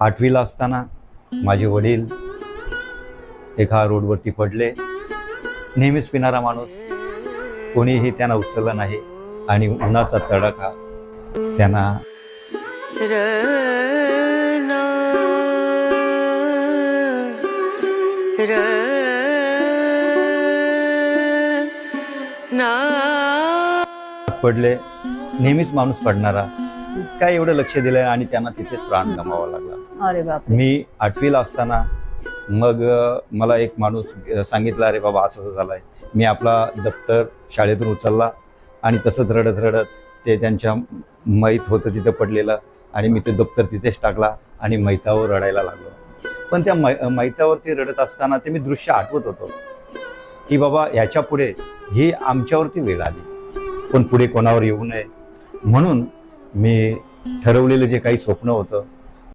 आठवीला असताना माझे वडील एका रोडवरती पडले. नेहमीच पिणारा माणूस. कोणीही त्यांना उचललं नाही आणि उन्हाचा तडाखा त्यांना पडले. नेहमीच माणूस पडणारा. काय एवढं लक्ष दिलं आणि त्यांना तिथेच प्राण गमावा लागला. अरे बापरे. मी आठवीला असताना मग मला एक माणूस सांगितला अरे बाबा असं असं झालंय. मी आपला दप्तर शाळेतून उचलला आणि तसंच रडत रडत ते त्यांच्या मैत होतं तिथं पडलेलं आणि मी ते दप्तर तिथेच टाकला आणि मैतावर रडायला लागलो. पण त्या मै मैतावरती रडत असताना ते मी दृश्य आठवत होतो की बाबा ह्याच्या पुढे ही आमच्यावरती वेळ आली. पण पुढे कोणावर येऊ नये. म्हणून मी ठरवलेलं जे काही स्वप्न होतं